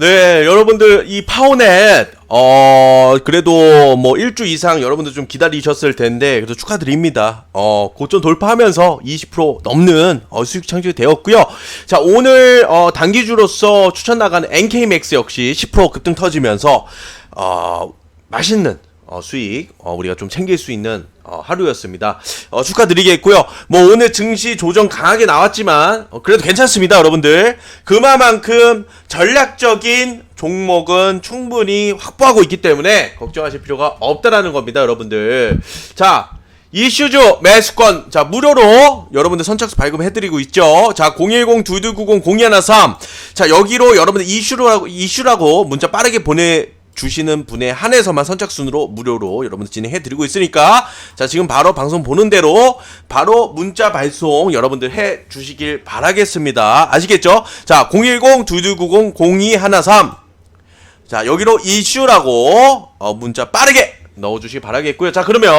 네, 여러분들 이 파워넷 어 그래도 뭐 일주 이상 여러분들 좀 기다리셨을 텐데 그래도 축하드립니다. 어 고점 돌파하면서 20% 넘는 어, 수익 창출이 되었고요. 자 오늘 어 단기주로서 추천 나가는 NK맥스 역시 10% 급등 터지면서 어 맛있는 어, 수익 어, 우리가 좀 챙길 수 있는 어, 하루였습니다. 어, 축하드리겠고요. 뭐 오늘 증시 조정 강하게 나왔지만 어, 그래도 괜찮습니다, 여러분들. 그만큼 전략적인 종목은 충분히 확보하고 있기 때문에 걱정하실 필요가 없다라는 겁니다, 여러분들. 자. 이슈주 매수권 자 무료로 여러분들 선착수 발급해드리고 있죠 자 010-2290-0213 자 여기로 여러분들 이슈라고 이슈라고 문자 빠르게 보내 주시는 분에 한해서만 선착순으로 무료로 여러분들 진행해 드리고 있으니까 자 지금 바로 방송 보는 대로 바로 문자 발송 여러분들 해 주시길 바라겠습니다. 아시겠죠? 자010-2290-0213 자 여기로 이슈라고 어, 문자 빠르게 넣어주시기 바라겠고요. 자 그러면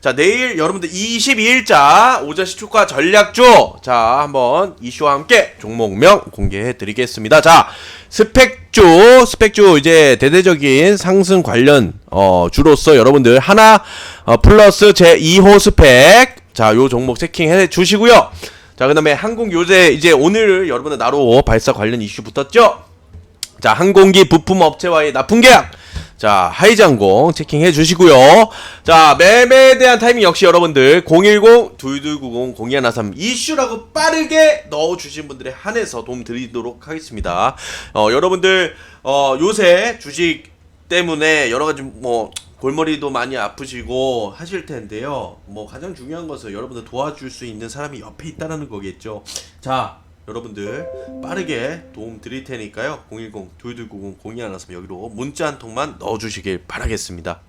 자 내일 여러분들 22일자 오전 시초가 전략주 자 한번 이슈와 함께 종목명 공개해 드리겠습니다. 자 스펙주 스펙주 이제 대대적인 상승 관련 어 주로서 여러분들 하나 어, 플러스 제 2호 스펙 자 요 종목 체킹해 주시고요. 자 그 다음에 한국 요새 이제 오늘 여러분들 나로 발사 관련 이슈 붙었죠. 자, 항공기 부품 업체와의 납품 계약. 자, 하이장공 체킹해 주시고요. 자, 매매에 대한 타이밍 역시 여러분들 010-2290-0213 이슈라고 빠르게 넣어 주신 분들에 한해서 도움 드리도록 하겠습니다. 어, 여러분들 어, 요새 주식 때문에 여러 가지 뭐 골머리도 많이 아프시고 하실 텐데요. 뭐 가장 중요한 것은 여러분들 도와줄 수 있는 사람이 옆에 있다라는 거겠죠. 자, 여러분들 빠르게 도움 드릴 테니까요. 010-2290-0213 여기로 문자 한 통만 넣어주시길 바라겠습니다.